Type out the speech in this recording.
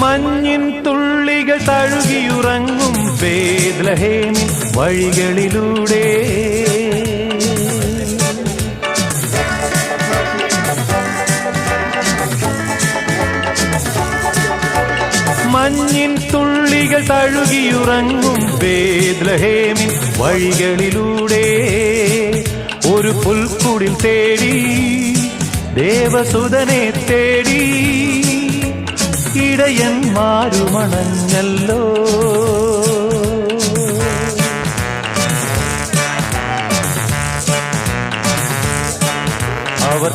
മഞ്ഞിൻ തുള്ളികൾ തഴുകിയുറങ്ങും വേദ്ലഹേമിൻ വഴികളിലൂടെ. മഞ്ഞിൻ തുള്ളികൾ തഴുകിയുറങ്ങും വേദ്ലഹേമിൻ വഴികളിലൂടെ. ഒരു പുൽക്കുടിൽ തേടി ദേവസുതനെ തേടി ഇടയന്മാരുമണഞ്ഞല്ലോ അവർ